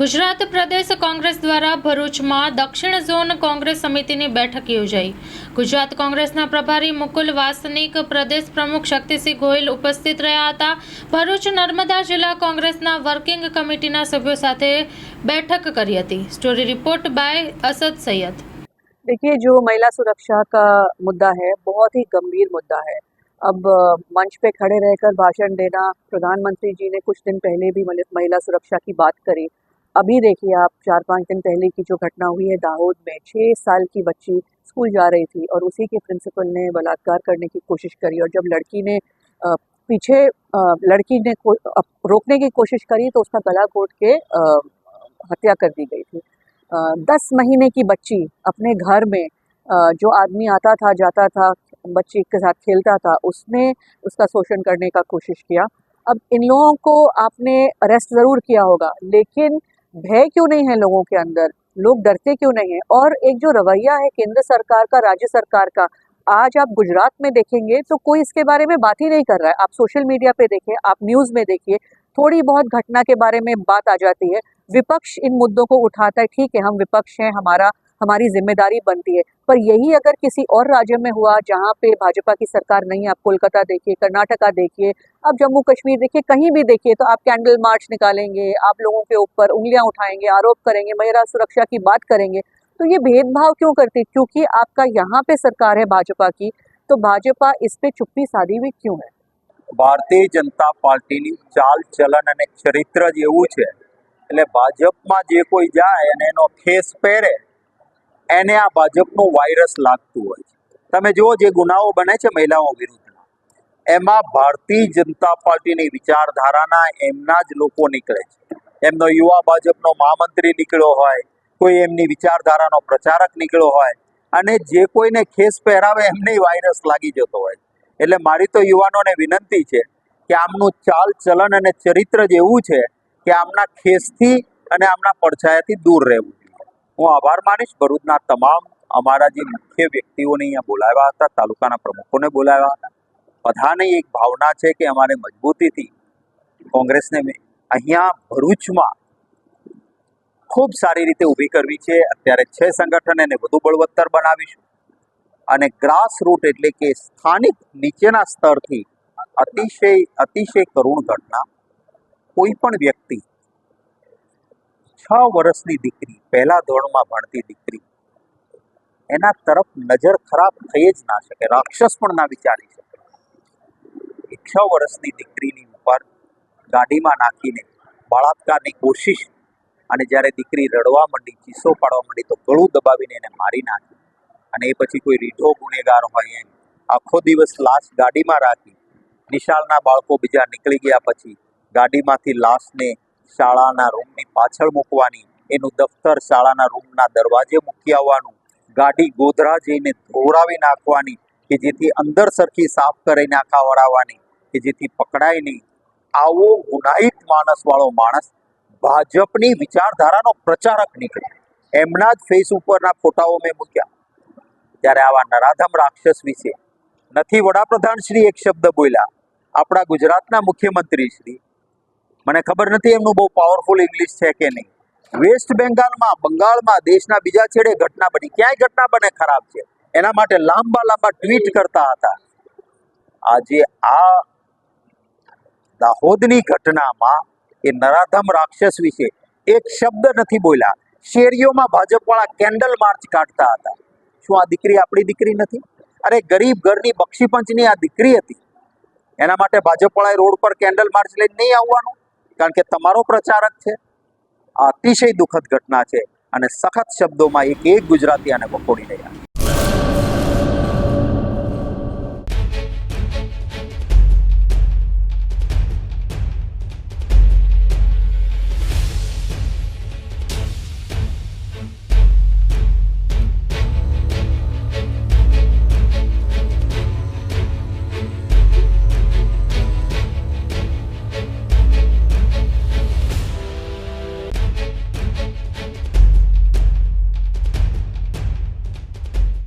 ગુજરાત પ્રદેશ કોંગ્રેસ દ્વારા ભરૂચમાં દક્ષિણ ઝોન કોંગ્રેસ સમિતિની બેઠક યોજાઈ ગુજરાત કોંગ્રેસના પ્રભારી મુકુલ વાસનિક પ્રદેશ પ્રમુખ શક્તિસિંહ ગોહિલ ઉપસ્થિત રહ્યા હતા ભરૂચ નર્મદા જિલ્લા કોંગ્રેસના વર્કિંગ કમિટીના સભ્યો સાથે બેઠક કરી હતી story report by Asad Syed देखिए जो महिला सुरक्षा का मुद्दा है बहुत ही गंभीर मुद्दा है अब अ, मंच पे खड़े रहकर भाषण देना प्रधानमंत्री जी ने कुछ दिन पहले भी मल- महिला सुरक्षा की बात करी अभी देखिए आप चार पाँच दिन पहले की जो घटना हुई है दाहोद में छः साल की बच्ची स्कूल जा रही थी और उसी के प्रिंसिपल ने बलात्कार करने की कोशिश करी और जब लड़की ने पीछे लड़की ने रोकने की कोशिश करी तो उसका गला घोट के हत्या कर दी गई थी। दस महीने की बच्ची अपने घर में जो आदमी आता था, जाता था, बच्ची के साथ खेलता था, उसने उसका शोषण करने का कोशिश किया। अब इन लोगों को आपने अरेस्ट ज़रूर किया होगा, लेकिन भय क्यों नहीं है लोगों के अंदर? लोग डरते क्यों नहीं है? और एक जो रवैया है केंद्र सरकार का, राज्य सरकार का, आज आप गुजरात में देखेंगे तो कोई इसके बारे में बात ही नहीं कर रहा है। आप सोशल मीडिया पे देखिए, आप न्यूज़ में देखिए, थोड़ी बहुत घटना के बारे में बात आ जाती है। विपक्ष इन मुद्दों को उठाता है, ठीक है, हम विपक्ष हैं, हमारा हमारी जिम्मेदारी बनती है पर यही अगर किसी और राज्य में हुआ जहाँ पे भाजपा की सरकार नहीं है आप कोलकाता देखिए कर्नाटका देखिए आप जम्मू कश्मीर देखिए कहीं भी देखिए तो आप कैंडल मार्च निकालेंगे आप लोगों के ऊपर उंगलियां उठाएंगे आरोप करेंगे महिला सुरक्षा की बात करेंगे तो ये भेदभाव क्यों करती है? क्योंकि आपका यहाँ पे सरकार है भाजपा की तो भाजपा इस पे चुप्पी साधी हुई क्यों है ભારતીય જનતા પાર્ટીની ચાલ ચલન અને ચરિત્ર જ એવું છે એટલે ભાજપમાં જે કોઈ જાય અને એનો ખેસ પહેરે એને આ ભાજપનું વાયરસ લાગતું હોય છે. તમે જુઓ જે ગુનાઓ બને છે મહિલાઓ વિરુદ્ધના, એમાં ભારતીય જનતા પાર્ટીની વિચારધારાના એમના જ લોકો નીકળે છે. એમનો યુવા ભાજપનો મહામંત્રી નીકળ્યો હોય, કોઈ એમની વિચારધારાનો પ્રચારક નીકળ્યો હોય, અને જે કોઈને ખેસ પહેરાવે એમને વાયરસ લાગી જતો હોય એટલે મારી તો યુવાનોને વિનંતી છે કે આમનું ચાલ ચલન અને ચરિત્ર જ એવું છે કે આમના ખેસથી અને આમના પડછાયાથી દૂર રહેવું. હું આભાર માનીશ. ભરૂચના તમામ અમારા જે મુખ્ય વ્યક્તિઓને અહીંયા બોલાવ્યા હતા, તાલુકાના પ્રમુખોને બોલાવ્યા હતા. બધાની એક ભાવના છે કે અમારે મજબૂતીથી કોંગ્રેસને અહીંયા ભરૂચમાં ખૂબ સારી રીતે ઊભી કરવી છે. અત્યારે છે સંગઠન એને વધુ બળવત્તર બનાવીશું. અને ગ્રાસ રૂટ એટલે કે સ્થાનિક નીચેના સ્તરથી અતિશય અતિશય કરુણ ઘટના કોઈ પણ વ્યક્તિ છ વર્ષની દીકરી, પહેલા ધોરણમાં ભણતી દીકરી. એના તરફ નજર ખરાબ થઈ જ ના શકે, રાક્ષસ પણ ના વિચારી શકે. છ વર્ષની દીકરીની ઉપર ગાડીમાં નાખીને બળાત્કારની કોશિશ અને જ્યારે દીકરી રડવા માંડી, ચીસો પાડવા માંડી, તો ગળું દબાવીને એને મારી નાખી. અને એ પછી કોઈ રીઢો ગુનેગાર હોય એમ, આખો દિવસ લાશ ગાડીમાં રાખી. નિશાળના બાળકો બીજા નીકળી ગયા પછી ગાડીમાંથી લાશને શાળાના રૂમની પાછળ મૂકવાની. એનું દફતર શાળાના રૂમના દરવાજે મૂકી આવવાનું. ગાડી ગોધરા જઈને ધોરાવી નાખવાની કે જેથી અંદર સરખી સાફ કરીને આખા વળાવવાની કે જેથી પકડાય નહીં. આવો ગુનાહિત માણસવાળો માણસ ભાજપની વિચારધારાનો પ્રચારક નીકળે. એમના જ ફેસ ઉપરના ફોટાઓ મેં મૂક્યા. ત્યારે આવા નરાધમ રાક્ષસ વિશે નથી વડાપ્રધાન શ્રી એક શબ્દ બોલ્યા. આપણા ગુજરાતના મુખ્યમંત્રી શ્રી મને ખબર નથી એમનું બહુ પાવરફુલ ઇંગ્લિશ છે કે નહીં. વેસ્ટ બેંગાલમાં બંગાળમાં, દેશના બીજા છેડે ઘટના બની. ક્યાંય ઘટના બને ખરાબ છે? એના માટે લાંબા લાંબા ટ્વીટ કરતા હતા. આજે આ દાહોદની ઘટનામાં એ નરાધમ રાક્ષસ વિશે એક શબ્દ નથી બોલ્યા. શેરીઓમાં ભાજપવાળા કેન્ડલ માર્ચ કાઢતા હતા. શું આ દીકરી આપણી દીકરી નથી? અરે ગરીબ ઘરની બક્ષી પંચની આ દીકરી હતી. એના માટે ભાજપવાળાએ રોડ પર કેન્ડલ માર્ચ લઈને નહીં આવવાનું? કારણ કે તમારો પ્રચારક છે. આ અતિશય દુઃખદ ઘટના છે અને સખત શબ્દોમાં એક એક ગુજરાતી આને વખોડી રહ્યા